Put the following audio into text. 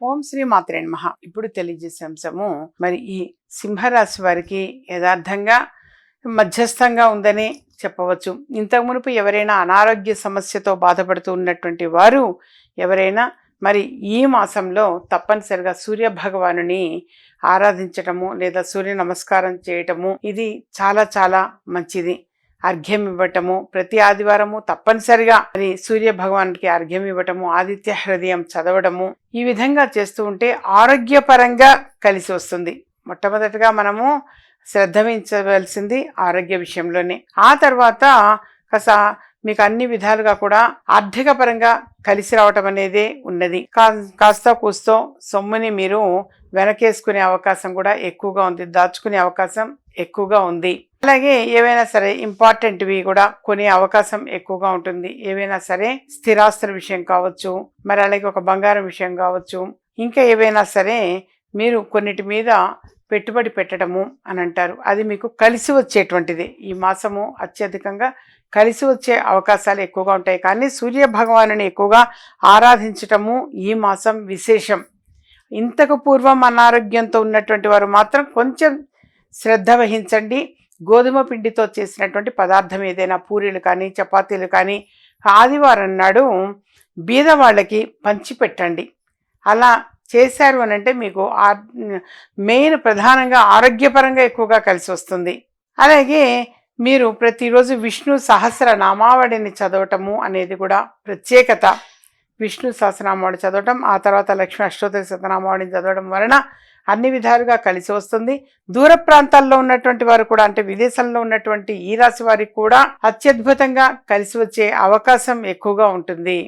ఓం శ్రీ మాత్రే నమ. ఇప్పుడు తెలియజేసే అంశము మరి ఈ సింహరాశి వారికి యథార్థంగా మధ్యస్థంగా ఉందని చెప్పవచ్చు. ఇంతకు మునుపు ఎవరైనా అనారోగ్య సమస్యతో బాధపడుతూ ఉన్నటువంటి వారు ఎవరైనా మరి ఈ మాసంలో తప్పనిసరిగా సూర్య భగవానుని ఆరాధించటము లేదా సూర్య నమస్కారం చేయటము ఇది చాలా చాలా మంచిది. అర్ఘ్యం ఇవ్వటము ప్రతి ఆదివారము తప్పనిసరిగా అని సూర్య భగవానుడికి అర్ఘ్యం ఇవ్వటము ఆదిత్య హృదయం చదవడము ఈ విధంగా చేస్తూ ఉంటే ఆరోగ్యపరంగా కలిసి వస్తుంది. మొట్టమొదటిగా మనము శ్రద్ధ వహించవలసింది ఆరోగ్య విషయంలోనే. ఆ తర్వాత కాస్త మీకు అన్ని విధాలుగా కూడా ఆర్థిక పరంగా కలిసి రావటం అనేది ఉన్నది. కా- కాస్త కూస్తో సొమ్ముని మీరు వెనకేసుకునే అవకాశం కూడా ఎక్కువగా ఉంది. దాచుకునే అవకాశం ఎక్కువగా ఉంది. అలాగే ఏవైనా సరే ఇంపార్టెంట్వి కూడా కొనే అవకాశం ఎక్కువగా ఉంటుంది. ఏవైనా సరే స్థిరాస్తుల విషయం కావచ్చు మరి అలాగే ఒక బంగారం విషయం కావచ్చు ఇంకా ఏవైనా సరే మీరు కొన్నిటి మీద పెట్టుబడి పెట్టడము అని అంటారు. అది మీకు కలిసి వచ్చేటువంటిది. ఈ మాసము అత్యధికంగా కలిసి వచ్చే అవకాశాలు ఎక్కువగా ఉంటాయి. కానీ సూర్య భగవానుని ఎక్కువగా ఆరాధించటము ఈ మాసం విశేషం. ఇంతకు పూర్వం అనారోగ్యంతో ఉన్నటువంటి వారు మాత్రం కొంచెం శ్రద్ధ వహించండి. గోధుమ పిండితో చేసినటువంటి పదార్థం ఏదైనా పూరీలు కానీ చపాతీలు కానీ ఆదివారం నాడు బీద వాళ్ళకి పంచిపెట్టండి అలా చేశారు అని అంటే మీకు మెయిన్ ప్రధానంగా ఆరోగ్యపరంగా ఎక్కువగా కలిసి వస్తుంది. అలాగే మీరు ప్రతిరోజు విష్ణు సహస్ర నామావళిని చదవటము అనేది కూడా ప్రత్యేకత. విష్ణు సహస్రనామావళి చదవటం ఆ తర్వాత లక్ష్మీ అష్టోత్తర శతనామావళిని చదవడం వలన అన్ని విధాలుగా కలిసి వస్తుంది. దూర ప్రాంతాల్లో ఉన్నటువంటి వారు కూడా అంటే విదేశంలో ఉన్నటువంటి ఈ రాశి వారికి కూడా అత్యద్భుతంగా కలిసి వచ్చే అవకాశం ఎక్కువగా ఉంటుంది.